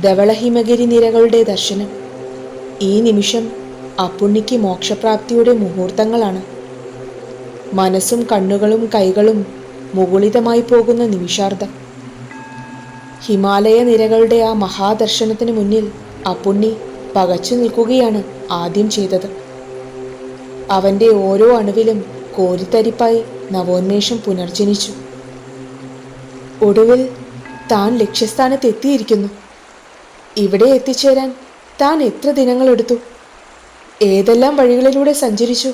ധവളഹിമഗിരി നിരകളുടെ ദർശനം. ഈ നിമിഷം അപ്പുണ്ണിക്ക് മോക്ഷപ്രാപ്തിയുടെ മുഹൂർത്തങ്ങളാണ്. മനസ്സും കണ്ണുകളും കൈകളും മുകുളിതമായി പോകുന്ന നിമിഷാർത്ഥം ഹിമാലയ നിരകളുടെ ആ മഹാദർശനത്തിന് മുന്നിൽ അപ്പുണ്ണി പകച്ചു നിൽക്കുകയാണ് ആദ്യം ചെയ്തത്. അവന്റെ ഓരോ അണുവിലും കോരിത്തരിപ്പായി നവോന്മേഷം പുനർജനിച്ചു. ഒടുവിൽ താൻ ലക്ഷ്യസ്ഥാനത്ത് എത്തിയിരിക്കുന്നു ഇവിടെ എത്തിച്ചേരാൻ താൻ എത്ര ദിനങ്ങളെടുത്തു ഏതെല്ലാം വഴികളിലൂടെ സഞ്ചരിച്ചു?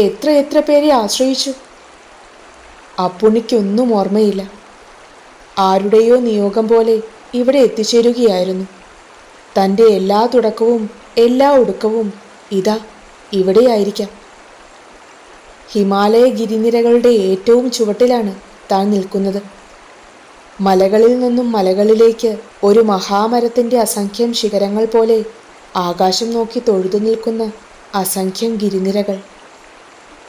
എത്ര എത്ര പേരെ ആശ്രയിച്ചു? അപ്പുണ്ണിക്കൊന്നും ഓർമ്മയില്ല. ആരുടെയോ നിയോഗം പോലെ ഇവിടെ എത്തിച്ചേരുകയായിരുന്നു. തന്റെ എല്ലാ തുടക്കവും എല്ലാ ഒടുക്കവും ഇതാ ഇവിടെയായിരിക്കാം. ഹിമാലയ ഗിരിനിരകളുടെ ഏറ്റവും ചുവട്ടിലാണ് താൻ നിൽക്കുന്നത്. മലകളിൽ നിന്നും മലകളിലേക്ക് ഒരു മഹാമരത്തിന്റെ അസംഖ്യം ശിഖരങ്ങൾ പോലെ ആകാശം നോക്കി തൊഴുതു നിൽക്കുന്ന അസംഖ്യം ഗിരിനിരകൾ.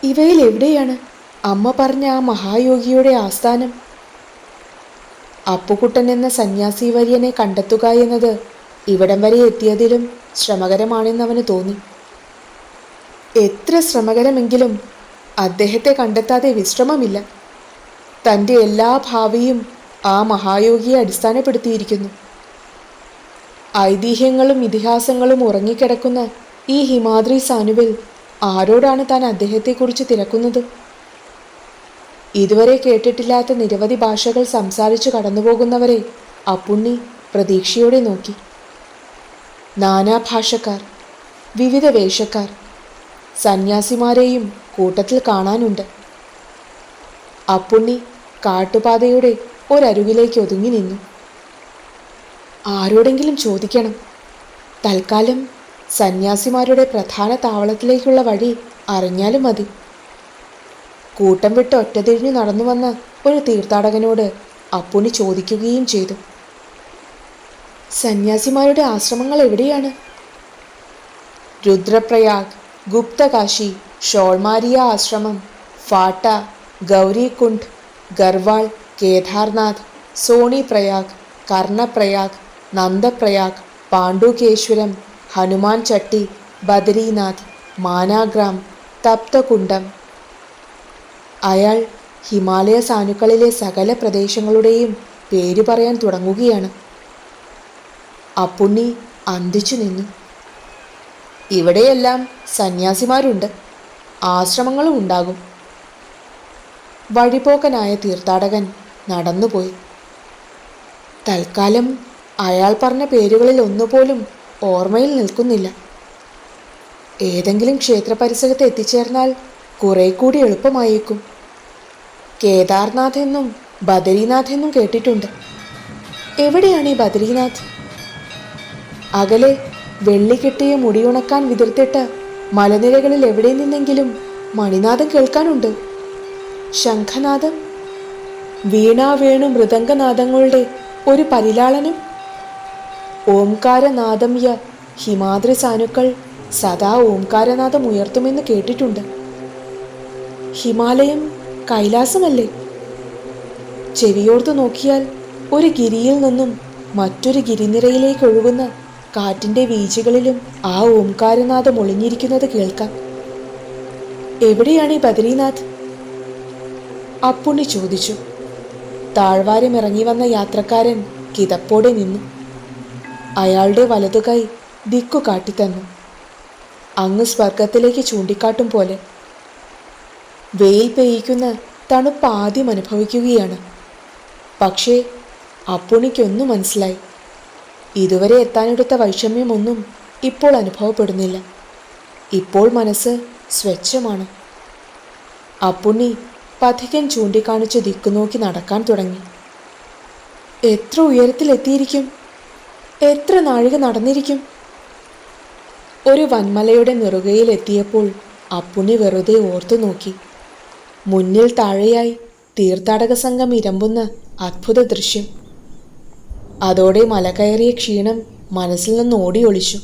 ഇവയിൽ എവിടെയാണ് അമ്മ പറഞ്ഞ ആ മഹായോഗിയുടെ ആസ്ഥാനം? അപ്പുകുട്ടൻ എന്ന സന്യാസി വര്യനെ കണ്ടെത്തുക എന്നത് ഇവിടം വരെ എത്തിയതിലും ശ്രമകരമാണെന്ന് അവന് തോന്നി. എത്ര ശ്രമകരമെങ്കിലും അദ്ദേഹത്തെ കണ്ടെത്താതെ വിശ്രമമില്ല. തന്റെ എല്ലാ ഭാവിയും ആ മഹായോഗിയെ അടിസ്ഥാനപ്പെടുത്തിയിരിക്കുന്നു. ഐതിഹ്യങ്ങളും ഇതിഹാസങ്ങളും ഉറങ്ങിക്കിടക്കുന്ന ഈ ഹിമാദ്രി സാനുവിൽ ആരോടാണ് താൻ അദ്ദേഹത്തെക്കുറിച്ച് തിരക്കുന്നത്? ഇതുവരെ കേട്ടിട്ടില്ലാത്ത നിരവധി ഭാഷകൾ സംസാരിച്ചു കടന്നുപോകുന്നവരെ അപ്പുണ്ണി പ്രതീക്ഷയോടെ നോക്കി. നാനാഭാഷക്കാർ വിവിധ വേഷക്കാർ സന്യാസിമാരെയും കൂട്ടത്തിൽ കാണാനുണ്ട്. അപ്പുണ്ണി കാട്ടുപാതയുടെ ഒരരുവിലേക്ക് ഒതുങ്ങി നിന്നു. ആരോടെങ്കിലും ചോദിക്കണം. തൽക്കാലം സന്യാസിമാരുടെ പ്രധാന താവളത്തിലേക്കുള്ള വഴി അറിഞ്ഞാലും മതി. കൂട്ടം വിട്ട് ഒറ്റതിരിഞ്ഞു നടന്നു വന്ന ഒരു തീർത്ഥാടകനോട് അപ്പുണി ചോദിക്കുകയും ചെയ്തു. സന്യാസിമാരുടെ ആശ്രമങ്ങൾ എവിടെയാണ്? രുദ്രപ്രയാഗ് ഗുപ്തകാശി ഷോൾമാരിയ ആശ്രമം ഫാട്ട ഗൗരികുണ്ഡ് ഗർവാൾ കേദാർനാഥ് സോണി പ്രയാഗ് കർണപ്രയാഗ് നന്ദപ്രയാഗ് പാണ്ഡുകേശ്വരം ഹനുമാൻ ചട്ടി ബദരീനാഥ് മാനാഗ്രാം തപ്തകുണ്ടം. അയാൾ ഹിമാലയ സാനുക്കളിലെ സകല പ്രദേശങ്ങളുടെയും പേര് പറയാൻ തുടങ്ങുകയാണ്. അപ്പുണ്ണി അന്തിച്ചു നിന്നു. ഇവിടെയെല്ലാം സന്യാസിമാരുണ്ട്. ആശ്രമങ്ങളും ഉണ്ടാകും. വഴിപോക്കനായ തീർത്ഥാടകൻ നടന്നുപോയി. തൽക്കാലം അയാൾ പറഞ്ഞ പേരുകളിൽ ഒന്നുപോലും ഓർമ്മയിൽ നിൽക്കുന്നില്ല. ഏതെങ്കിലും ക്ഷേത്ര പരിസരത്ത് എത്തിച്ചേർന്നാൽ കുറെ കൂടി എളുപ്പമായേക്കും. കേദാർനാഥ് എന്നും ബദരീനാഥ് എന്നും കേട്ടിട്ടുണ്ട്. എവിടെയാണ് ഈ ബദരീനാഥ്? അകലെ വെള്ളി കെട്ടിയ മുടിയുണക്കാൻ വിതിർത്തിട്ട് മലനിരകളിൽ എവിടെ നിന്നെങ്കിലും മണിനാഥം കേൾക്കാനുണ്ട്. ശംഖനാദം വീണ വേണു മൃദംഗനാദങ്ങളുടെ ഒരു പരിലാളനം. ഓംകാരനാദം ഹിമാദ്രി സാനുക്കൾ സദാ ഓംകാരനാദം ഉയർത്തുമെന്ന് കേട്ടിട്ടുണ്ട്. ഹിമാലയം കൈലാസമല്ലേ? ചെവിയോർത്ത് നോക്കിയാൽ ഒരു ഗിരിയിൽ നിന്നും മറ്റൊരു ഗിരിനിരയിലേക്ക് ഒഴുകുന്ന കാറ്റിന്റെ വീഴ്ചകളിലും ആ ഓംകാരനാഥം ഒളിഞ്ഞിരിക്കുന്നത് കേൾക്കാം. എവിടെയാണ് ഈ ബദ്രീനാഥ്? അപ്പുണ്ണി ചോദിച്ചു. താഴ്വാരം ഇറങ്ങി വന്ന യാത്രക്കാരൻ കിതപ്പോടെ നിന്നു. അയാളുടെ വലതുകൈ ദിക്കു കാട്ടിത്തന്നു അങ്ങ് സ്വർഗത്തിലേക്ക് ചൂണ്ടിക്കാട്ടും പോലെ. വെയിൽ പെയ്യിക്കുന്ന തണുപ്പ് ആദ്യം അനുഭവിക്കുകയാണ്. പക്ഷേ അപ്പുണിക്കൊന്നും മനസ്സിലായി. ഇതുവരെ എത്താനെടുത്ത വൈഷമ്യമൊന്നും ഇപ്പോൾ അനുഭവപ്പെടുന്നില്ല. ഇപ്പോൾ മനസ്സ് സ്വച്ഛമാണ്. അപ്പുണ്ണി പഥികൻ ചൂണ്ടിക്കാണിച്ച് ദിക്കു നോക്കി നടക്കാൻ തുടങ്ങി. എത്ര ഉയരത്തിലെത്തിയിരിക്കും? എത്ര നാഴിക നടന്നിരിക്കും? ഒരു വന്മലയുടെ നെറുകയിലെത്തിയപ്പോൾ അപ്പുണ്ണി വെറുതെ ഓർത്തു നോക്കി. മുന്നിൽ താഴെയായി തീർത്ഥാടക സംഘം ഇരമ്പുന്ന അത്ഭുത ദൃശ്യം. അതോടെ മല കയറിയ ക്ഷീണം മനസ്സിൽ നിന്ന് ഓടിയൊളിച്ചു.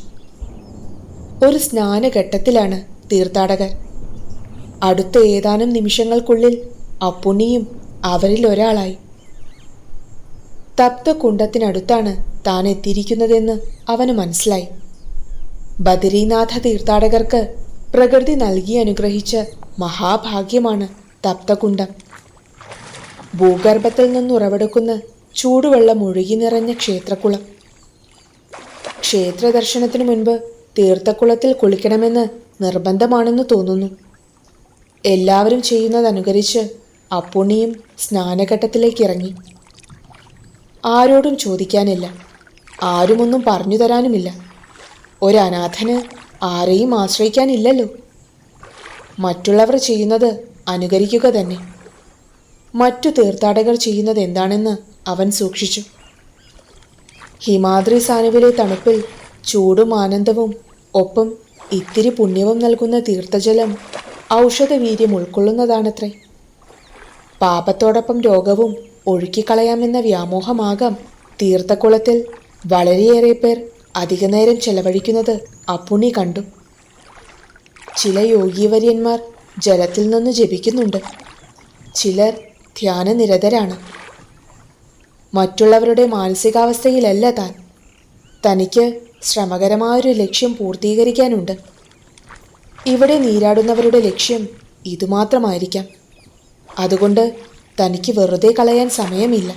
ഒരു സ്നാനഘട്ടത്തിലാണ് തീർത്ഥാടകർ അടുത്ത ഏതാനും നിമിഷങ്ങൾക്കുള്ളിൽ അപ്പുണ്ണിയും അവരിൽ ഒരാളായി. തപ്ത കുണ്ടത്തിനടുത്താണ് താൻ എത്തിയിരിക്കുന്നതെന്ന് അവന് മനസ്സിലായി. ബദരീനാഥ തീർത്ഥാടകർക്ക് പ്രകൃതി നൽകി അനുഗ്രഹിച്ച മഹാഭാഗ്യമാണ് തപ്തകുണ്ടം. ഭൂഗർഭത്തിൽ നിന്നുറവെടുക്കുന്ന ചൂടുവെള്ളം ഒഴുകി നിറഞ്ഞ ക്ഷേത്രക്കുളം. ക്ഷേത്ര ദർശനത്തിനു മുൻപ് തീർത്ഥക്കുളത്തിൽ കുളിക്കണമെന്ന് നിർബന്ധമാണെന്ന് തോന്നുന്നു. എല്ലാവരും ചെയ്യുന്നതനുകരിച്ച് അപ്പുണ്ണിയും സ്നാനഘട്ടത്തിലേക്ക് ഇറങ്ങി ആരോടും ചോദിക്കാനില്ല. ആരുമൊന്നും പറഞ്ഞു തരാനുമില്ല. ഒരനാഥന് ആരെയും ആശ്രയിക്കാനില്ലല്ലോ. മറ്റുള്ളവർ ചെയ്യുന്നത് അനുകരിക്കുക തന്നെ. മറ്റു തീർത്ഥാടകർ ചെയ്യുന്നത് എന്താണെന്ന് അവൻ സൂക്ഷിച്ചു. ഹിമാദ്രി സാനുവിലെ തണുപ്പിൽ ചൂടും ആനന്ദവും ഒപ്പം ഇത്തിരി പുണ്യവും നൽകുന്ന തീർത്ഥജലം ഔഷധവീര്യം ഉൾക്കൊള്ളുന്നതാണത്രേ. പാപത്തോടൊപ്പം രോഗവും ഒഴുക്കിക്കളയാമെന്ന വ്യാമോഹമാകാം തീർത്ഥക്കുളത്തിൽ വളരെയേറെ പേർ അധികനേരം ചെലവഴിക്കുന്നത് അപ്പുണി കണ്ടു. ചില യോഗീവര്യന്മാർ ജലത്തിൽ നിന്ന് ജപിക്കുന്നുണ്ട്. ചിലർ ധ്യാനനിരതരാണ്. മറ്റുള്ളവരുടെ മാനസികാവസ്ഥയിലല്ല താൻ. തനിക്ക് ശ്രമകരമായൊരു ലക്ഷ്യം പൂർത്തീകരിക്കാനുണ്ട്. ഇവിടെ നീരാടുന്നവരുടെ ലക്ഷ്യം ഇതുമാത്രമായിരിക്കാം. അതുകൊണ്ട് തനിക്ക് വെറുതെ കളയാൻ സമയമില്ല.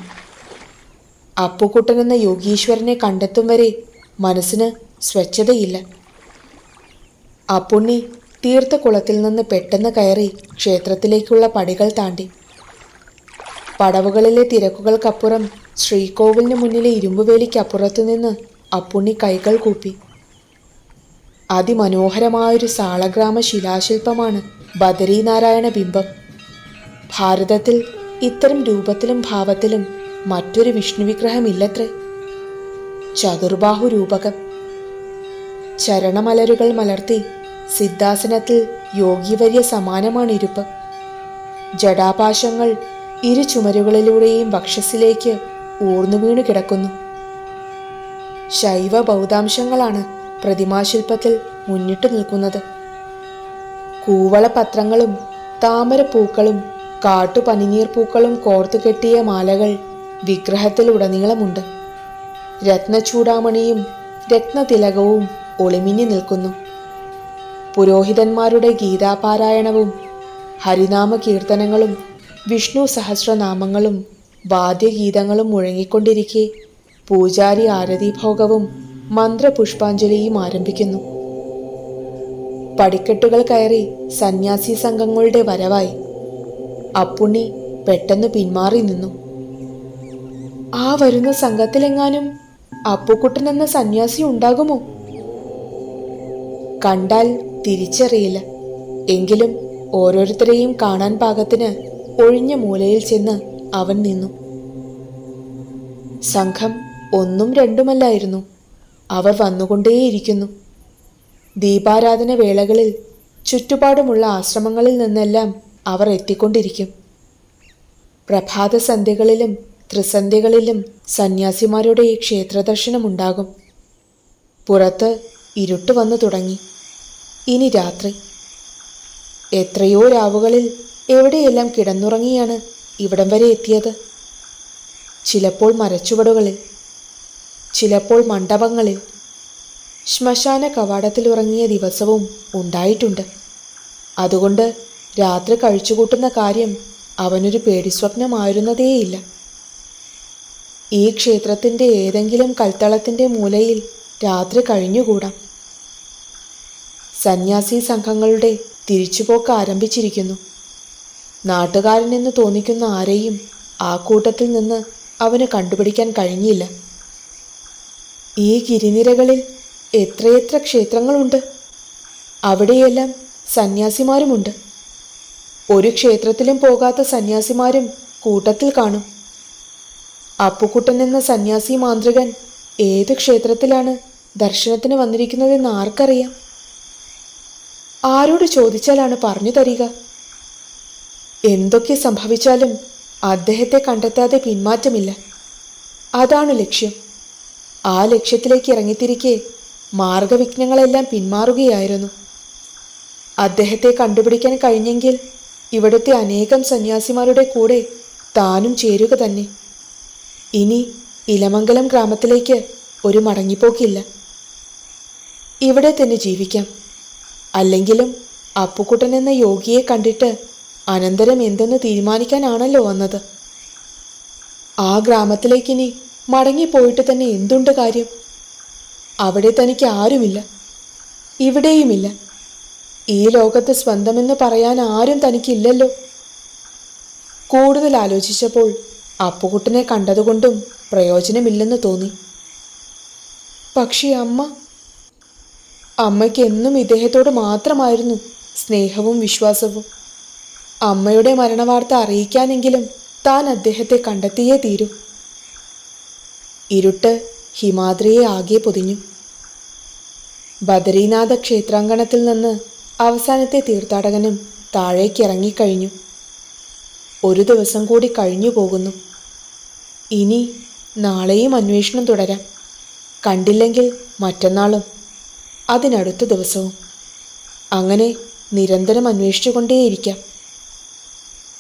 അപ്പുക്കുട്ടൻ എന്ന യോഗീശ്വരനെ കണ്ടെത്തും വരെ മനസ്സിന് സ്വച്ഛതയില്ല. അപ്പുണ്ണി തീർത്ഥക്കുളത്തിൽ നിന്ന് പെട്ടെന്ന് കയറി ക്ഷേത്രത്തിലേക്കുള്ള പടികൾ താണ്ടി. പടവുകളിലെ തിരക്കുകൾക്കപ്പുറം ശ്രീകോവിലിന് മുന്നിലെ ഇരുമ്പുവേലിക്കപ്പുറത്തു നിന്ന് അപ്പുണ്ണി കൈകൾ കൂപ്പി. അതിമനോഹരമായൊരു സാളഗ്രാമ ശിലാശില്പമാണ് ബദരീനാരായണ ബിംബം. ഭാരതത്തിൽ ഇത്തരം രൂപത്തിലും ഭാവത്തിലും മറ്റൊരു വിഷ്ണു വിഗ്രഹമില്ലത്രേ ചതുർബാഹു രൂപകം. ചരണമലരുകൾ മലർത്തി സിദ്ധാസനത്തിൽ യോഗിവര്യ സമാനമാണ് ഇരുപ്പ് ജടാപാശങ്ങൾ ഇരു ചുമരുകളിലൂടെയും വക്ഷസിലേക്ക് ഊർന്നു വീണു കിടക്കുന്നു ശൈവ ബൗദ്ധാംശങ്ങളാണ് പ്രതിമാശില്പത്തിൽ മുന്നിട്ടു നിൽക്കുന്നത്. കൂവള പത്രങ്ങളും താമരപ്പൂക്കളും കാട്ടുപനിനീർ പൂക്കളും കോർത്തു കെട്ടിയ മാലകൾ വിഗ്രഹത്തിൽ ഉടനീളമുണ്ട് രത്നചൂടാമണിയും രത്നതിലകവും ഒളിമിഞ്ഞു നിൽക്കുന്നു. പുരോഹിതന്മാരുടെ ഗീതാപാരായണവും ഹരിനാമ കീർത്തനങ്ങളും വിഷ്ണു സഹസ്രനാമങ്ങളും വാദ്യഗീതങ്ങളും മുഴങ്ങിക്കൊണ്ടിരിക്കെ പൂജാരി ആരതിഭോഗവും മന്ത്രപുഷ്പാഞ്ജലിയും ആരംഭിക്കുന്നു. പടിക്കെട്ടുകൾ കയറി സന്യാസി സംഘങ്ങളുടെ വരവായി അപ്പുണ്ണി പെട്ടെന്ന് പിന്മാറി നിന്നു. ആ വരുന്ന സംഘത്തിലെങ്ങാനും അപ്പുക്കുട്ടൻ എന്ന സന്യാസി ഉണ്ടാകുമോ? കണ്ടാൽ തിരിച്ചറിയില്ല. എങ്കിലും ഓരോരുത്തരെയും കാണാൻ പാകത്തിന് ഒഴിഞ്ഞ മൂലയിൽ ചെന്ന് അവൻ നിന്നു. സംഘം ഒന്നും രണ്ടുമല്ലായിരുന്നു. അവർ വന്നുകൊണ്ടേയിരിക്കുന്നു. ദീപാരാധന വേളകളിൽ ചുറ്റുപാടുമുള്ള ആശ്രമങ്ങളിൽ നിന്നെല്ലാം അവർ എത്തിക്കൊണ്ടിരിക്കും. പ്രഭാത സന്ധ്യകളിലും ത്രിസന്ധ്യകളിലും സന്യാസിമാരുടെ ഈ ക്ഷേത്രദർശനമുണ്ടാകും. പുറത്ത് ഇരുട്ട് വന്നു തുടങ്ങി. ഇനി രാത്രി. എത്രയോ രാവുകളിൽ എവിടെയെല്ലാം കിടന്നുറങ്ങിയാണ് ഇവിടം വരെ എത്തിയത്. ചിലപ്പോൾ മരച്ചുവടുകളിൽ. ചിലപ്പോൾ മണ്ഡപങ്ങളിൽ ശ്മശാന കവാടത്തിൽ ഉറങ്ങിയ ദിവസവും ഉണ്ടായിട്ടുണ്ട്. അതുകൊണ്ട് രാത്രി കഴിച്ചുകൂട്ടുന്ന കാര്യം അവനൊരു പേടിസ്വപ്നമായിരുന്നതേയില്ല. ഈ ക്ഷേത്രത്തിന്റെ ഏതെങ്കിലും കൽത്തളത്തിന്റെ മൂലയിൽ രാത്രി കഴിഞ്ഞുകൂടാം. സന്യാസി സംഘങ്ങളുടെ തിരിച്ചുപോക്ക് ആരംഭിച്ചിരിക്കുന്നു. നാട്ടുകാരനെന്ന് തോന്നിക്കുന്ന ആരെയും ആ കൂട്ടത്തിൽ നിന്ന് അവന് കണ്ടുപിടിക്കാൻ കഴിഞ്ഞില്ല. ഈ ഗിരിനിരകളിൽ എത്രയെത്ര ക്ഷേത്രങ്ങളുണ്ട്? അവിടെയെല്ലാം സന്യാസിമാരുമുണ്ട്. ഒരു ക്ഷേത്രത്തിലും പോകാത്ത സന്യാസിമാരും കൂട്ടത്തിൽ കാണും. അപ്പുക്കുട്ടൻ എന്ന സന്യാസി മാന്ത്രികൻ ഏത് ക്ഷേത്രത്തിലാണ് ദർശനത്തിന് വന്നിരിക്കുന്നതെന്ന് ആർക്കറിയാം? ആരോട് ചോദിച്ചാലാണ് പറഞ്ഞു തരിക. എന്തൊക്കെ സംഭവിച്ചാലും അദ്ദേഹത്തെ കണ്ടെത്താതെ പിന്മാറ്റമില്ല. അതാണ് ലക്ഷ്യം. ആ ലക്ഷ്യത്തിലേക്ക് ഇറങ്ങിത്തിരിക്കെ മാർഗവിഘ്നങ്ങളെല്ലാം പിന്മാറുകയായിരുന്നു. അദ്ദേഹത്തെ കണ്ടുപിടിക്കാൻ കഴിഞ്ഞെങ്കിൽ ഇവിടുത്തെ അനേകം സന്യാസിമാരുടെ കൂടെ താനും ചേരുക തന്നെ. ഇനി ഇലമംഗലം ഗ്രാമത്തിലേക്ക് ഒരു മടങ്ങിപ്പോക്കില്ല. ഇവിടെ തന്നെ ജീവിക്കാം. അല്ലെങ്കിലും അപ്പുക്കുട്ടൻ എന്ന യോഗിയെ കണ്ടിട്ട് അനന്തരം എന്തെന്ന് തീരുമാനിക്കാനാണല്ലോ വന്നത്. ആ ഗ്രാമത്തിലേക്കിനി മടങ്ങിപ്പോയിട്ട് തന്നെ എന്തുണ്ട് കാര്യം? അവിടെ തനിക്ക് ആരുമില്ല. ഇവിടെയുമില്ല. ഈ ലോകത്ത് സ്വന്തമെന്ന് പറയാൻ ആരും തനിക്കില്ലല്ലോ. കൂടുതൽ ആലോചിച്ചപ്പോൾ അപ്പുകുട്ടനെ കണ്ടതുകൊണ്ടും പ്രയോജനമില്ലെന്ന് തോന്നി. പക്ഷേ അമ്മ അമ്മയ്ക്ക് എന്നും ഇദ്ദേഹത്തോട് മാത്രമായിരുന്നു സ്നേഹവും വിശ്വാസവും. അമ്മയുടെ മരണവാർത്ത അറിയിക്കാനെങ്കിലും താൻ അദ്ദേഹത്തെ കണ്ടെത്തിയേ തീരൂ. ഇരുട്ട് ഹിമാദ്രിയെ ആകെ പൊതിഞ്ഞു. ബദരീനാഥ ക്ഷേത്രാങ്കണത്തിൽ നിന്ന് അവസാനത്തെ തീർത്ഥാടകനും താഴേക്കിറങ്ങിക്കഴിഞ്ഞു ഒരു ദിവസം കൂടി കഴിഞ്ഞു പോകുന്നു. ഇനി നാളെയും അന്വേഷണം തുടരാം. കണ്ടില്ലെങ്കിൽ മറ്റന്നാളും അതിനടുത്ത ദിവസവും. അങ്ങനെ നിരന്തരം അന്വേഷിച്ചുകൊണ്ടേയിരിക്കാം.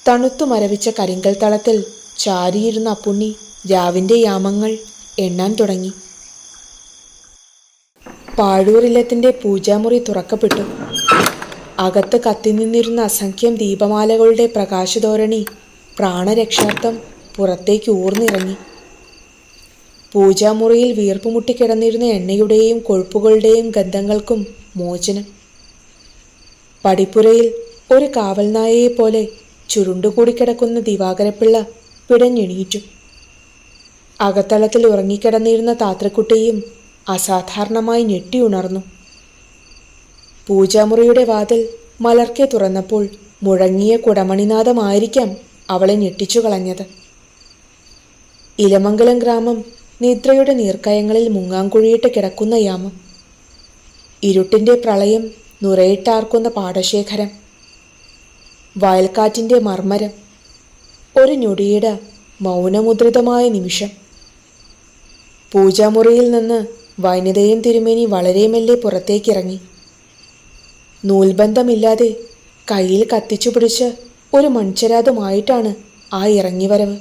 തണുത്തു മരവിച്ച കരിങ്കൽ തളത്തിൽ ചാരിയിരുന്ന അപ്പുണ്ണി രാവിന്റെ യാമങ്ങൾ എണ്ണാൻ തുടങ്ങി. പാഴൂരില്ലത്തിന്റെ പൂജാമുറി തുറക്കപ്പെട്ടു. അകത്ത് കത്തിനിന്നിരുന്ന അസംഖ്യം ദീപമാലകളുടെ പ്രകാശധോരണി പ്രാണരക്ഷാർത്ഥം പുറത്തേക്ക് ഊർന്നിറങ്ങി. പൂജാമുറിയിൽ വീർപ്പുമുട്ടിക്കിടന്നിരുന്ന എണ്ണയുടെയും കൊഴുപ്പുകളുടെയും ഗന്ധങ്ങൾക്കും മോചനം. പടിപ്പുരയിൽ ഒരു കാവൽനായയെപ്പോലെ ചുരുണ്ടുകൂടി കിടക്കുന്ന ദിവാകരപ്പിള്ള പിടഞ്ഞെണീറ്റു. അകത്തളത്തിൽ ഉറങ്ങിക്കിടന്നിരുന്ന താത്രക്കുട്ടിയും അസാധാരണമായി ഞെട്ടിയുണർന്നു പൂജാമുറിയുടെ വാതിൽ മലർക്കെ തുറന്നപ്പോൾ മുഴങ്ങിയ കുടമണിനാഥമായിരിക്കാം അവളെ ഞെട്ടിച്ചു കളഞ്ഞത്. ഇലമംഗലം ഗ്രാമം നിദ്രയുടെ നീർക്കയങ്ങളിൽ മുങ്ങാങ്കുഴിയിട്ട് കിടക്കുന്ന യാമം. ഇരുട്ടിന്റെ പ്രളയം നുരയിട്ടാർക്കുന്ന പാടശേഖരം. വയൽക്കാറ്റിന്റെ മർമ്മരം. ഒരു ഞൊടിയുടെ മൗനമുദ്രിതമായ നിമിഷം. പൂജാമുറിയിൽ നിന്ന് വനിതയും തിരുമേനി വളരെ മെല്ലെ പുറത്തേക്കിറങ്ങി. നൂൽബന്ധമില്ലാതെ കയ്യിൽ കത്തിച്ചു പിടിച്ച് ഒരു മൺചരാതുമായിട്ടാണ് ആ ഇറങ്ങിവരവ്.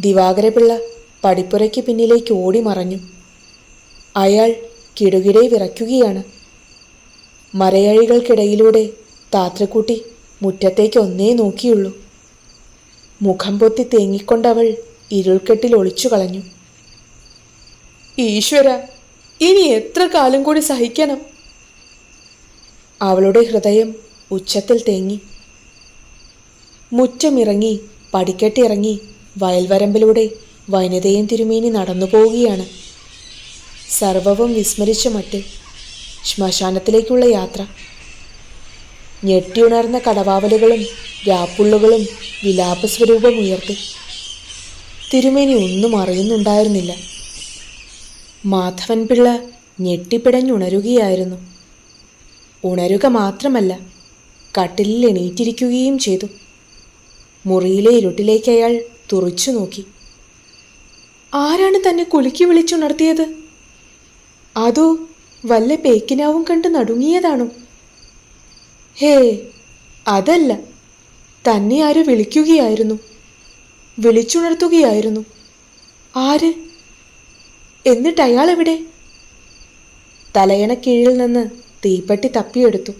ദിവാകരപിള്ള പടിപ്പുരയ്ക്ക് പിന്നിലേക്ക് ഓടി മറഞ്ഞു. അയാൾ കിടുകിടെ വിറയ്ക്കുകയാണ്. മരയഴികൾക്കിടയിലൂടെ താത്രക്കുട്ടി മുറ്റത്തേക്ക് ഒന്നേ നോക്കിയുള്ളൂ. മുഖം പൊത്തി തേങ്ങിക്കൊണ്ടവൾ ഇരുൾക്കെട്ടിൽ ഒളിച്ചു കളഞ്ഞു ഈശ്വര ഇനി എത്ര കാലം കൂടി സഹിക്കണം? അവളുടെ ഹൃദയം ഉച്ചത്തിൽ തേങ്ങി. മുറ്റമിറങ്ങി പടിക്കെട്ടിറങ്ങി വയൽവരമ്പിലൂടെ വനിതയും തിരുമേനി നടന്നു പോവുകയാണ്. സർവവും വിസ്മരിച്ച മറ്റ് ശ്മശാനത്തിലേക്കുള്ള യാത്ര. ഞെട്ടിയുണർന്ന കടവാവലുകളും രാപ്പുള്ളുകളും വിലാപസ്വരൂപം ഉയർത്തി തിരുമേനി ഒന്നും അറിയുന്നുണ്ടായിരുന്നില്ല. മാധവൻ പിള്ള ഞെട്ടിപ്പിടഞ്ഞുണരുകയായിരുന്നു. ഉണരുക മാത്രമല്ല കട്ടിലിൽ എണീറ്റിരിക്കുകയും ചെയ്തു. മുറിയിലെ ഇരുട്ടിലേക്ക് അയാൾ തുറിച്ചു നോക്കി. ആരാണ് തന്നെ കുലുക്കി വിളിച്ചുണർത്തിയത്? അതോ വല്ല പേക്കിനാവും കണ്ട് നടുങ്ങിയതാണോ? ഹേ അതല്ല തന്നെ ആര് വിളിക്കുകയായിരുന്നു? വിളിച്ചുണർത്തുകയായിരുന്നു. ആര് എന്നിട്ട് അയാൾ എവിടെ? തലയണ തലയണക്കീഴിൽ നിന്ന് തീപ്പെട്ടി തപ്പിയെടുത്തു.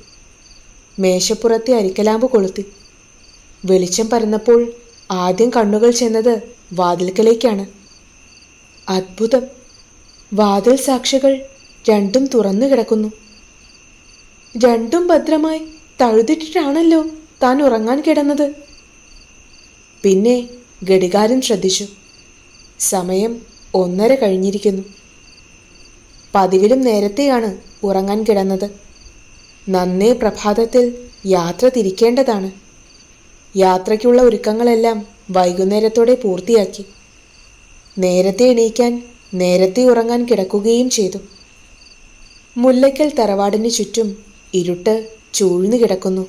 മേശപ്പുറത്തെ അരിക്കലാമ്പ് കൊളുത്തി. വെളിച്ചം പരന്നപ്പോൾ ആദ്യം കണ്ണുകൾ ചെന്നത് വാതിൽക്കലേക്കാണ്. അത്ഭുതം. വാതിൽ സാക്ഷികൾ രണ്ടും തുറന്നു കിടക്കുന്നു. രണ്ടും ഭദ്രമായി തഴുതിട്ടിട്ടാണല്ലോ താൻ ഉറങ്ങാൻ കിടന്നത്. പിന്നെ ഘടികാരം ശ്രദ്ധിച്ചു. സമയം ഒന്നര കഴിഞ്ഞിരിക്കുന്നു. പതിവിലും നേരത്തെയാണ് ഉറങ്ങാൻ കിടന്നത്. നന്നേ പ്രഭാതത്തിൽ യാത്ര തിരിക്കേണ്ടതാണ്. യാത്രയ്ക്കുള്ള ഒരുക്കങ്ങളെല്ലാം വൈകുന്നേരത്തോടെ പൂർത്തിയാക്കി. നേരത്തെ എണീക്കാൻ നേരത്തെ ഉറങ്ങാൻ കിടക്കുകയും ചെയ്തു. മുല്ലയ്ക്കൽ തറവാടിന് ചുറ്റും ഇരുട്ട് ചൂഴ്ന്നു കിടക്കുന്നു.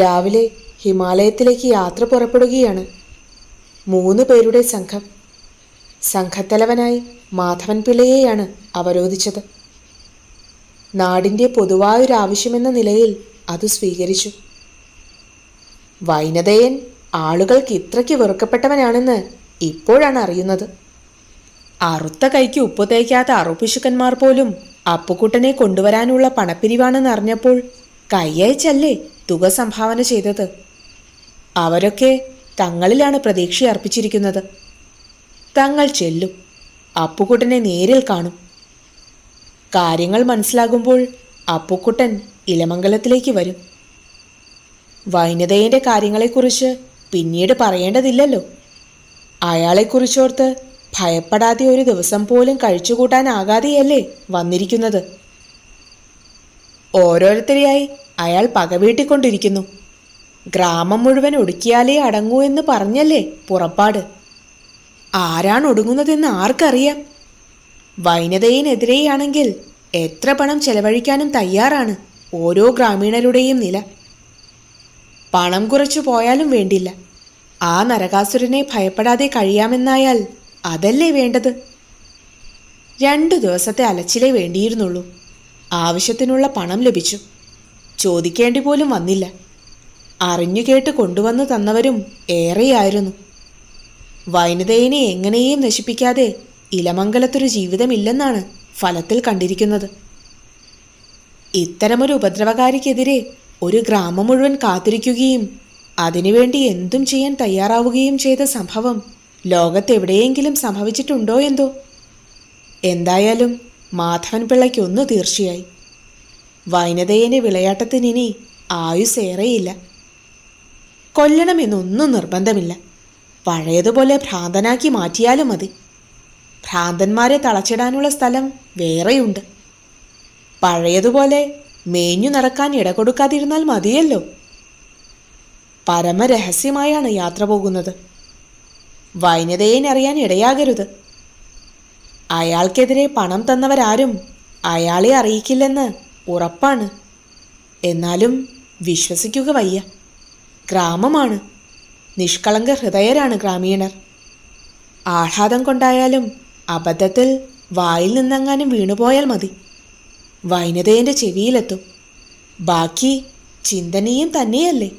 രാവിലെ ഹിമാലയത്തിലേക്ക് യാത്ര പുറപ്പെടുകയാണ് മൂന്ന് പേരുടെ സംഘം. സംഘത്തലവനായി മാധവൻ പിള്ളയെയാണ് അവരോധിച്ചത്. നാടിന്റെ പൊതുവായൊരാവശ്യമെന്ന നിലയിൽ അത് സ്വീകരിച്ചു. വൈനതയൻ ആളുകൾക്ക് ഇത്രയ്ക്ക് വെറുക്കപ്പെട്ടവനാണെന്ന് ഇപ്പോഴാണ് അറിയുന്നത്. അറുത്ത കൈക്ക് ഉപ്പ് തേക്കാത്ത അറുപ്പിശുക്കന്മാർ പോലും അപ്പുക്കുട്ടനെ കൊണ്ടുവരാനുള്ള പണപ്പിരിവാണെന്ന് അറിഞ്ഞപ്പോൾ കയ്യയച്ചല്ലേ തുക സംഭാവന ചെയ്തത്. അവരൊക്കെ തങ്ങളിലാണ് പ്രതീക്ഷ അർപ്പിച്ചിരിക്കുന്നത് തങ്ങൾ ചെല്ലും. അപ്പുക്കുട്ടനെ നേരിൽ കാണും. കാര്യങ്ങൾ മനസ്സിലാകുമ്പോൾ അപ്പുക്കുട്ടൻ ഇലമംഗലത്തിലേക്ക് വരും. വൈനതയുടെ കാര്യങ്ങളെക്കുറിച്ച് പിന്നീട് പറയേണ്ടതില്ലല്ലോ. അയാളെക്കുറിച്ചോർത്ത് ഭയപ്പെടാതെ ഒരു ദിവസം പോലും കഴിച്ചുകൂട്ടാനാകാതെയല്ലേ വന്നിരിക്കുന്നത്. ഓരോരുത്തരെയായി അയാൾ പകവീട്ടിക്കൊണ്ടിരിക്കുന്നു. ഗ്രാമം മുഴുവൻ ഒടുക്കിയാലേ അടങ്ങൂ എന്ന് പറഞ്ഞല്ലേ പുറപ്പാട്. ആരാണ് ഒടുങ്ങുന്നതെന്ന് ആർക്കറിയാം? വൈനതയിനെതിരെയാണെങ്കിൽ എത്ര പണം ചെലവഴിക്കാനും തയ്യാറാണ് ഓരോ ഗ്രാമീണരുടെയും നില. പണം കുറച്ചു പോയാലും വേണ്ടില്ല. ആ നരകാസുരനെ ഭയപ്പെടാതെ കഴിയാമെന്നായാൽ അതല്ലേ വേണ്ടത്? രണ്ടു ദിവസത്തെ അലച്ചിലേ വേണ്ടിയിരുന്നുള്ളൂ. ആവശ്യത്തിനുള്ള പണം ലഭിച്ചു. ചോദിക്കേണ്ടി പോലും വന്നില്ല. അറിഞ്ഞു കേട്ട് കൊണ്ടുവന്നു തന്നവരും ഏറെയായിരുന്നു. വൈനതയെ എങ്ങനെയും നശിപ്പിക്കാതെ ഇലമംഗലത്തൊരു ജീവിതമില്ലെന്നാണ് ഫലത്തിൽ കണ്ടിരിക്കുന്നത്. ഇത്തരമൊരു ഉപദ്രവകാരിക്കെതിരെ ഒരു ഗ്രാമം മുഴുവൻ കാത്തിരിക്കുകയും അതിനുവേണ്ടി എന്തും ചെയ്യാൻ തയ്യാറാവുകയും ചെയ്ത സംഭവം ലോകത്തെവിടെയെങ്കിലും സംഭവിച്ചിട്ടുണ്ടോ എന്തോ? എന്തായാലും മാധവൻ പിള്ളയ്ക്കൊന്നു തീർച്ചയായി. വൈനതയനെ വിളയാട്ടത്തിനിനി ആയുസേറെയില്ല കൊല്ലണമെന്നൊന്നും നിർബന്ധമില്ല. പഴയതുപോലെ ഭ്രാന്തനാക്കി മാറ്റിയാലും മതി. ഭ്രാന്തന്മാരെ തളച്ചിടാനുള്ള സ്ഥലം വേറെയുണ്ട്. പഴയതുപോലെ മേഞ്ഞു നടക്കാൻ ഇടകൊടുക്കാതിരുന്നാൽ മതിയല്ലോ. പരമരഹസ്യമായാണ് യാത്ര പോകുന്നത്. വൈനതയെന്നറിയാൻ ഇടയാകരുത്. അയാൾക്കെതിരെ പണം തന്നവരാരും അയാളെ അറിയിക്കില്ലെന്ന് ഉറപ്പാണ്. എന്നാലും വിശ്വസിക്കുക വയ്യ. ഗ്രാമമാണ്. നിഷ്കളങ്ക ഹൃദയരാണ് ഗ്രാമീണർ. ആഹ്ലാദം കൊണ്ടായാലും അബദ്ധത്തിൽ വായിൽ നിന്നെങ്ങാനും വീണുപോയാൽ മതി. വൈനതയന്റെ ചെവിയിലെത്തും. ബാക്കി ചിന്തനീയം തന്നെയല്ലേ?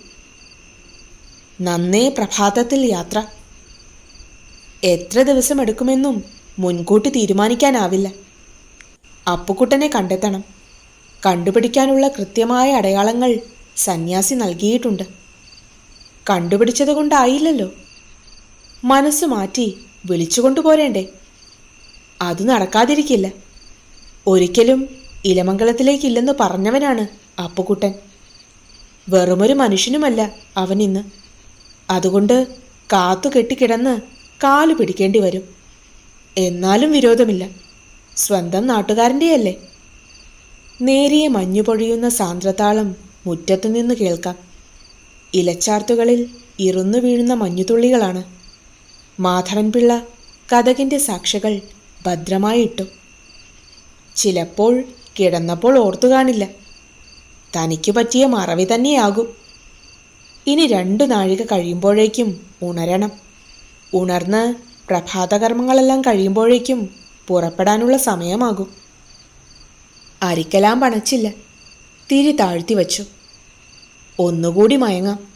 നന്നേ പ്രഭാതത്തിൽ യാത്ര. എത്ര ദിവസം എടുക്കുമെന്നും മുൻകൂട്ടി തീരുമാനിക്കാനാവില്ല. അപ്പുക്കുട്ടനെ കണ്ടെത്തണം. കണ്ടുപിടിക്കാനുള്ള കൃത്യമായ അടയാളങ്ങൾ സന്യാസി നൽകിയിട്ടുണ്ട്. കണ്ടുപിടിച്ചതുകൊണ്ടായില്ലല്ലോ. മനസ്സ് മാറ്റി വിളിച്ചുകൊണ്ടുപോരേണ്ടേ അത് നടക്കാതിരിക്കില്ല. ഒരിക്കലും ഇലമംഗലത്തിലേക്കില്ലെന്ന് പറഞ്ഞവനാണ് അപ്പുക്കുട്ടൻ വെറുമൊരു മനുഷ്യനുമല്ല അവൻ ഇന്ന്. അതുകൊണ്ട് കാത്തു കെട്ടിക്കിടന്ന് കാലു പിടിക്കേണ്ടി വരും. എന്നാലും വിരോധമില്ല. സ്വന്തം നാട്ടുകാരന്റെയല്ലേ. നേരിയ മഞ്ഞു പൊഴിയുന്ന സാന്ദ്രതാളം മുറ്റത്തുനിന്ന് കേൾക്കാം. ഇലച്ചാർത്തുകളിൽ ഇറുന്നു വീഴുന്ന മഞ്ഞുതുള്ളികളാണ്. മാധവൻപിള്ള കഥകിന്റെ സാക്ഷികൾ ഭദ്രമായി ഇട്ടു ചിലപ്പോൾ കിടന്നപ്പോൾ ഓർത്തു കാണില്ല. തനിക്ക് പറ്റിയ മറവി തന്നെയാകും. ഇനി രണ്ടു നാഴിക കഴിയുമ്പോഴേക്കും ഉണരണം. ഉണർന്ന് പ്രഭാതകർമ്മങ്ങളെല്ലാം കഴിയുമ്പോഴേക്കും പുറപ്പെടാനുള്ള സമയമാകും. അരിക്കലാം പണച്ചില്ല. തിരി താഴ്ത്തി വച്ചു. ഒന്നുകൂടി മയങ്ങാം.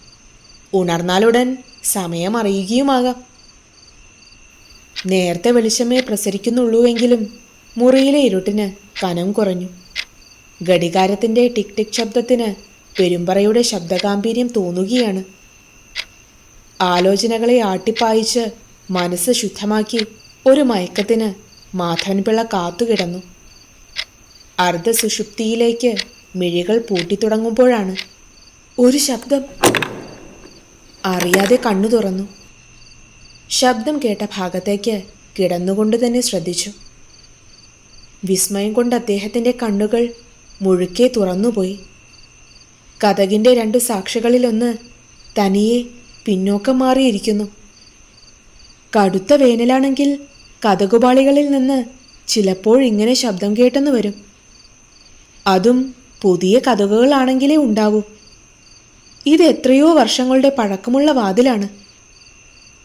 ഉണർന്നാലുടൻ സമയം അറിയുകയുമാകാം നേരത്തെ വെളിച്ചമേ പ്രസരിക്കുന്നുള്ളൂവെങ്കിലും മുറിയിലെ ഇരുട്ടിന് കനം കുറഞ്ഞു. ഘടികാരത്തിന്റെ ടിക് ടിക് ശബ്ദത്തിന് പെരുമ്പറയുടെ ശബ്ദഗാംഭീര്യം തോന്നുകയാണ്. ആലോചനകളെ ആട്ടിപ്പായിച്ച് മനസ്സ് ശുദ്ധമാക്കി ഒരു മയക്കത്തിന് മാധവൻപിള്ള കാത്തുകിടന്നു. അർദ്ധസുഷുപ്തിയിലേക്ക് മിഴികൾ പൂട്ടിത്തുടങ്ങുമ്പോഴാണ് ഒരു ശബ്ദം അറിയാതെ കണ്ണു തുറന്നു. ശബ്ദം കേട്ട ഭാഗത്തേക്ക് കിടന്നുകൊണ്ട് തന്നെ ശ്രദ്ധിച്ചു. വിസ്മയം കൊണ്ട് അദ്ദേഹത്തിന്റെ കണ്ണുകൾ മുഴുക്കെ തുറന്നുപോയി. കഥകിന്റെ രണ്ട് സാക്ഷികളിലൊന്ന് തനിയെ പിന്നോക്കം മാറിയിരിക്കുന്നു. കടുത്ത വേനലാണെങ്കിൽ കഥകുപാളികളിൽ നിന്ന് ചിലപ്പോൾ ഇങ്ങനെ ശബ്ദം കേട്ടെന്ന് വരും. അതും പുതിയ കഥകുകളാണെങ്കിലേ ഉണ്ടാവൂ. ഇത് എത്രയോ വർഷങ്ങളുടെ പഴക്കമുള്ള വാതിലാണ്.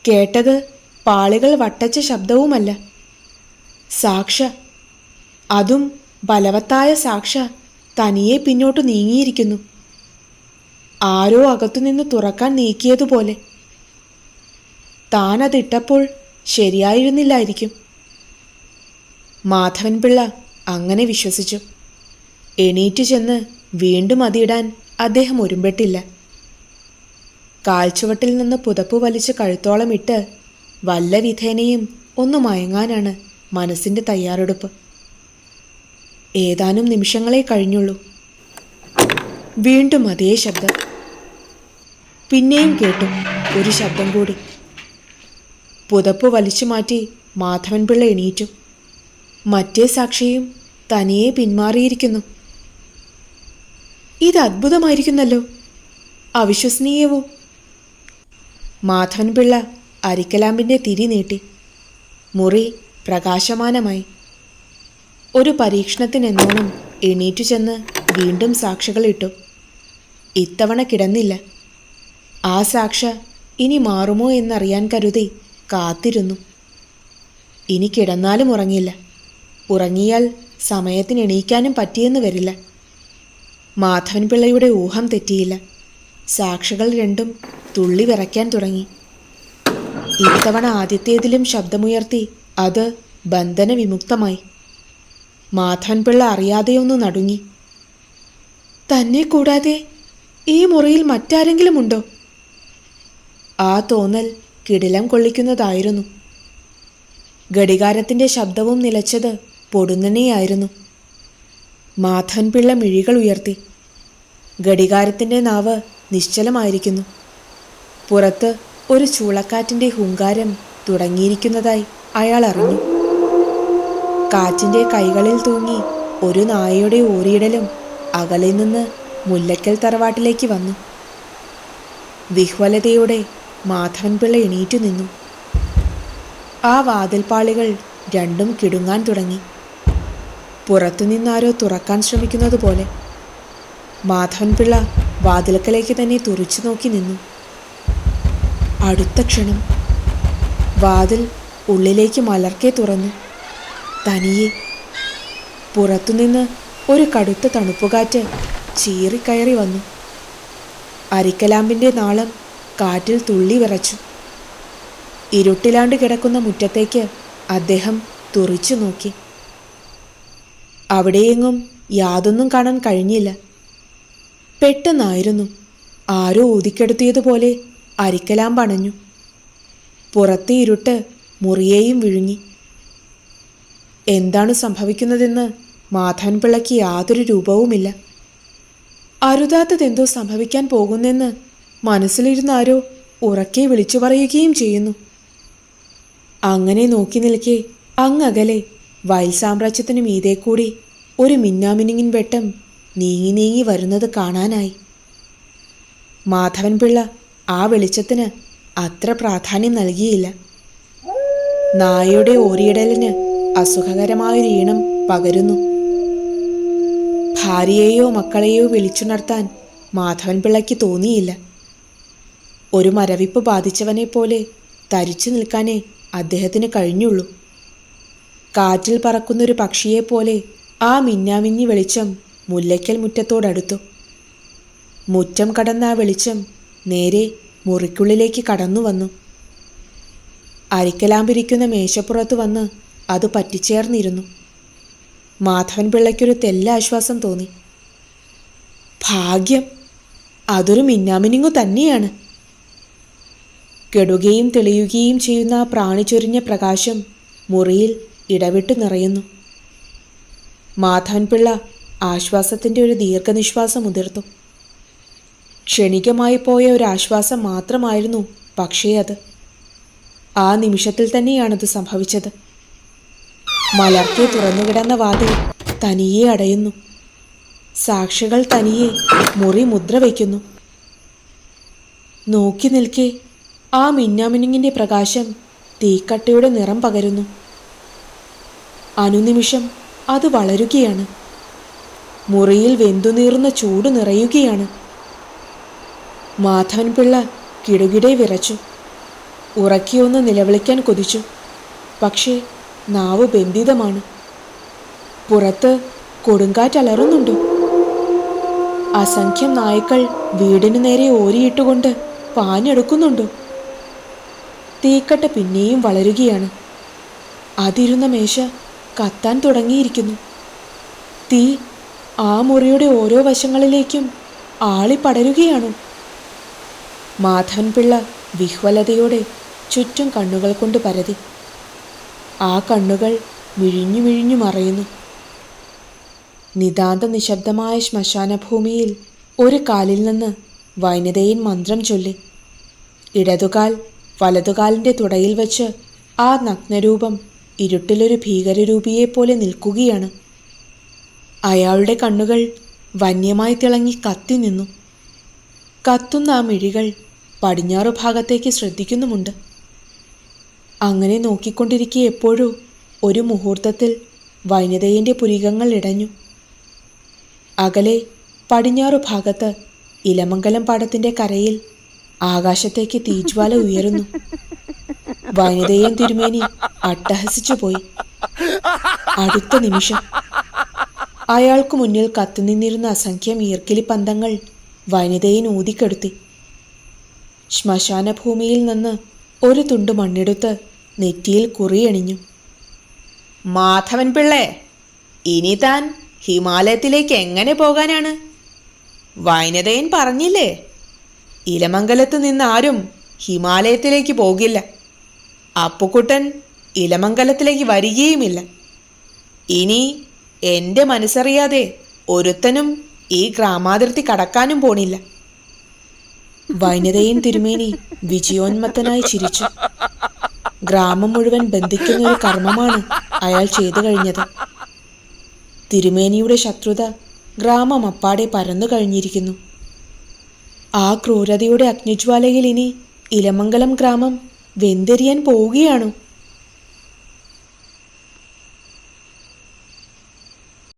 കേട്ടത് പാളികൾ വട്ടച്ച ശബ്ദവുമല്ല. സാക്ഷ. അതും ബലവത്തായ സാക്ഷ തനിയെ പിന്നോട്ട് നീങ്ങിയിരിക്കുന്നു. ആരോ അകത്തുനിന്ന് തുറക്കാൻ നീക്കിയതുപോലെ. താനതിട്ടപ്പോൾ ശരിയായിരുന്നില്ലായിരിക്കും. മാധവൻ പിള്ള അങ്ങനെ വിശ്വസിച്ചു. എണീറ്റു ചെന്ന് വീണ്ടും അതിടാൻ അദ്ദേഹം ഒരുമ്പെട്ടില്ല. കാൽച്ചുവട്ടിൽ നിന്ന് പുതപ്പ് വലിച്ച് കഴുത്തോളം ഇട്ട് വല്ല വിധേനയും ഒന്ന് മയങ്ങാനാണ് മനസ്സിന്റെ തയ്യാറെടുപ്പ്. ഏതാനും നിമിഷങ്ങളെ കഴിഞ്ഞുള്ളൂ. വീണ്ടും അതേ ശബ്ദം. പിന്നെയും കേട്ടു ഒരു ശബ്ദം കൂടി. പുതപ്പ് വലിച്ചു മാറ്റി മാധവൻപിള്ള എണീറ്റു. മറ്റേ സാക്ഷിയും തനിയെ പിന്മാറിയിരിക്കുന്നു. ഇത് അത്ഭുതമായിരിക്കുന്നല്ലോ. അവിശ്വസനീയവും മാധവൻപിള്ള അരിക്കലാമ്പിന്റെ തിരി നീട്ടി. മുറി പ്രകാശമാനമായി. ഒരു പരീക്ഷണത്തിനെന്നോണം എണീറ്റു ചെന്ന് വീണ്ടും സാക്ഷികളിട്ടു ഇത്തവണ കിടന്നില്ല. ആ സാക്ഷ ഇനി മാറുമോ എന്നറിയാൻ കരുതി കാത്തിരുന്നു. ഇനി കിടന്നാലും ഉറങ്ങില്ല ഉറങ്ങിയാൽ സമയത്തിന് എണീക്കാനും പറ്റിയെന്ന് വരില്ല. മാധവൻപിള്ളയുടെ ഊഹം തെറ്റിയില്ല. സാക്ഷികൾ രണ്ടും തുള്ളി വിറയ്ക്കാൻ തുടങ്ങി. ഇത്തവണ ആദ്യത്തേതിലും ശബ്ദമുയർത്തി അത് ബന്ധനവിമുക്തമായി മാധവൻപിള്ള അറിയാതെയൊന്നു നടുങ്ങി. തന്നെ കൂടാതെ ഈ മുറിയിൽ മറ്റാരെങ്കിലും ഉണ്ടോ? ആ തോന്നൽ കിടിലം കൊള്ളിക്കുന്നതായിരുന്നു. ഘടികാരത്തിന്റെ ശബ്ദവും നിലച്ചത് പൊടുന്നനെയായിരുന്നു. മാധവൻപിള്ള മിഴികൾ ഉയർത്തി. ഘടികാരത്തിന്റെ നാവ് നിശ്ചലമായിരിക്കുന്നു. പുറത്ത് ഒരു ചൂളക്കാറ്റിന്റെ ഹുങ്കാരം തുടങ്ങിയിരിക്കുന്നതായി അയാൾ അറിഞ്ഞു. കാറ്റിന്റെ കൈകളിൽ തൂങ്ങി ഒരു നായയുടെ ഓരിയിടലും അകലിൽ നിന്ന് മുല്ലക്കൽ തറവാട്ടിലേക്ക് വന്നു. വിഹ്വലതയോടെ മാധവൻപിള്ള എണീറ്റു നിന്നു. ആ വാതിൽപ്പാളികൾ രണ്ടും കിടുങ്ങാൻ തുടങ്ങി. പുറത്തുനിന്നാരോ തുറക്കാൻ ശ്രമിക്കുന്നത് പോലെ മാധവൻപിള്ള വാതിൽക്കലേക്ക് തന്നെ തുറച്ചു നോക്കി നിന്നു. അടുത്ത ക്ഷണം വാതിൽ ഉള്ളിലേക്ക് മലർക്കെ തുറന്നു. തനിയെ പുറത്തുനിന്ന് ഒരു കടുത്ത തണുപ്പുകാറ്റ് ചീറിക്കയറി വന്നു. അരിക്കലാമ്പിന്റെ നാളം കാറ്റിൽ തുള്ളി വിറച്ചു. ഇരുട്ടിലാണ്ട് കിടക്കുന്ന മുറ്റത്തേക്ക് അദ്ദേഹം തുറിച്ചു നോക്കി. അവിടെയെങ്ങും യാതൊന്നും കാണാൻ കഴിഞ്ഞില്ല. പെട്ടെന്നായിരുന്നു. ആരോ ഊതിക്കെടുത്തിയതുപോലെ അരിക്കലാം പണഞ്ഞു. പുറത്തെ ഇരുട്ട് മുറിയേയും വിഴുങ്ങി. എന്താണ് സംഭവിക്കുന്നതെന്ന് മാധവൻപിള്ളയ്ക്ക് യാതൊരു രൂപവുമില്ല. അരുതാത്തതെന്തോ സംഭവിക്കാൻ പോകുന്നെന്ന് മനസ്സിലിരുന്നാരോ ഉറക്കെ വിളിച്ചു പറയുകയും ചെയ്യുന്നു. അങ്ങനെ നോക്കി നിൽക്കെ അങ്ങകലെ വയൽ സാമ്രാജ്യത്തിനു മീതെ കൂടി ഒരു മിന്നാമിനുങ്ങിൻ വെട്ടം നീങ്ങി നീങ്ങി വരുന്നത് കാണാനായി. മാധവൻപിള്ള ആ വെളിച്ചത്തിന് അത്ര പ്രാധാന്യം നൽകിയില്ല. നായയുടെ ഓരിയിടലിന് അസുഖകരമായൊരു ഈണം പകരുന്നു. ഭാര്യയെയോ മക്കളെയോ വിളിച്ചുണർത്താൻ മാധവൻപിള്ളയ്ക്ക് തോന്നിയില്ല. ഒരു മരവിപ്പ് ബാധിച്ചവനെ പോലെ തരിച്ചു നിൽക്കാനേ അദ്ദേഹത്തിന് കഴിഞ്ഞുള്ളൂ. കാറ്റിൽ പറക്കുന്നൊരു പക്ഷിയെപ്പോലെ ആ മിന്നാമിന്നി വെളിച്ചം മുല്ലയ്ക്കൽ മുറ്റത്തോടടുത്തു. മുറ്റം കടന്ന ആ വെളിച്ചം നേരെ മുറിക്കുള്ളിലേക്ക് കടന്നു വന്നു. അരിക്കലാമ്പിരിക്കുന്ന മേശപ്പുറത്ത് വന്ന് അത് പറ്റിച്ചേർന്നിരുന്നു. മാധവൻ പിള്ളയ്ക്കൊരു തെല്ല ആശ്വാസം തോന്നി. ഭാഗ്യം! അതൊരു മിന്നാമിനിങ്ങു തന്നെയാണ്. കെടുകയും തെളിയുകയും ചെയ്യുന്ന ആ പ്രാണിചൊരിഞ്ഞ പ്രകാശം മുറിയിൽ ഇടവിട്ട് നിറയുന്നു. മാധവൻപിള്ള ആശ്വാസത്തിന്റെ ഒരു ദീർഘനിശ്വാസം ഉതിർത്തു ക്ഷണികമായി പോയ ഒരു ആശ്വാസം മാത്രമായിരുന്നു പക്ഷേ അത്. ആ നിമിഷത്തിൽ തന്നെയാണത് സംഭവിച്ചത്. മലർക്കെ തുറന്നുകിടന്ന വാതിൽ തനിയെ അടയുന്നു. സാക്ഷികൾ തനിയെ മുറി മുദ്ര വയ്ക്കുന്നു. നോക്കി നിൽക്കെ ആ മിന്നാമിനുങ്ങിന്റെ പ്രകാശം തീക്കട്ടയുടെ നിറം പകരുന്നു. അനുനിമിഷം അത് വളരുകയാണ്. മുറിയിൽ വെന്തുനീറുന്ന ചൂട് നിറയുകയാണ്. മാധവൻ പിള്ള കിടുകിടെ വിറച്ചു. ഉറക്കിയൊന്ന് നിലവിളിക്കാൻ കൊതിച്ചു. പക്ഷേ നാവ് ബന്ധിതമാണ്. പുറത്ത് കൊടുങ്കാറ്റ് അലറുന്നുണ്ട്? അസംഖ്യം നായ്ക്കൾ വീടിനു നേരെ ഓരിയിട്ടുകൊണ്ട് പാഞ്ഞെടുക്കുന്നുണ്ടോ? തീക്കട്ട പിന്നെയും വളരുകയാണ്. അതിരുന്ന മേശ കത്താൻ തുടങ്ങിയിരിക്കുന്നു. തീ ആ മുറിയുടെ ഓരോ വശങ്ങളിലേക്കും ആളി പടരുകയാണ്. മാധവൻ പിള്ള വിഹ്വലതയോടെ ചുറ്റും കണ്ണുകൾ കൊണ്ട് പരതി. ആ കണ്ണുകൾ മിഴിഞ്ഞു മിഴിഞ്ഞു മറയുന്നു. നിതാന്ത നിശബ്ദമായ ശ്മശാനഭൂമിയിൽ ഒരു കാലിൽ നിന്ന് വൈനതയിൻ മന്ത്രം ചൊല്ലി. ഇടതുകാൽ വലതുകാലിന്റെ തുടയിൽ വച്ച് ആ നഗ്നരൂപം ഇരുട്ടിലൊരു ഭീകരരൂപിയെപ്പോലെ നിൽക്കുകയാണ്. അയാളുടെ കണ്ണുകൾ വന്യമായി തിളങ്ങി കത്തി നിന്നു. കത്തുന്ന ആ മിഴികൾ പടിഞ്ഞാറു ഭാഗത്തേക്ക് ശ്രദ്ധിക്കുന്നുമുണ്ട്. അങ്ങനെ നോക്കിക്കൊണ്ടിരിക്കെ എപ്പോഴോ ഒരു മുഹൂർത്തത്തിൽ വനിതയിന്റെ പുരികങ്ങൾ ഇടഞ്ഞു. അകലെ പടിഞ്ഞാറു ഭാഗത്ത് ഇലമംഗലം പാടത്തിന്റെ കരയിൽ ആകാശത്തേക്ക് തീജ്വാല ഉയരുന്നു. വനിതയും തിരുമേനി അട്ടഹസിച്ചു പോയി അടുത്ത നിമിഷം അയാൾക്ക് മുന്നിൽ കത്തുനിന്നിരുന്ന അസംഖ്യം ഈർക്കിലി പന്തങ്ങൾ വനിതയെ ഊതിക്കെടുത്തി. ശ്മശാനഭൂമിയിൽ നിന്ന് ഒരു തുണ്ട് മണ്ണെടുത്ത് നെറ്റിയിൽ കുറിയണിഞ്ഞു. മാധവൻ പിള്ളേ ഇനി താൻ ഹിമാലയത്തിലേക്ക് എങ്ങനെ പോകാനാണ്? വൈനതയൻ പറഞ്ഞില്ലേ ഇലമംഗലത്ത് നിന്ന് ആരും ഹിമാലയത്തിലേക്ക് പോകില്ല. അപ്പുക്കുട്ടൻ ഇലമംഗലത്തിലേക്ക് വരികയുമില്ല. ഇനി എന്റെ മനസ്സറിയാതെ ഒരുത്തനും ഈ ഗ്രാമാതിർത്തി കടക്കാനും പോണില്ല. വൈനതയും തിരുമേനി വിജയോന്മത്തനായി ചിരിച്ചു. ഗ്രാമം മുഴുവൻ ബന്ധിക്കുന്ന ഒരു കർമ്മമാണ് അയാൾ ചെയ്തു കഴിഞ്ഞത്. തിരുമേനിയുടെ ശത്രുത ഗ്രാമം അപ്പാടെ പരന്നു കഴിഞ്ഞിരിക്കുന്നു. ആ ക്രൂരതയുടെ അഗ്നിജ്വാലയിൽ ഇനി ഇലമംഗലം ഗ്രാമം വെന്തെരിയാൻ പോവുകയാണോ?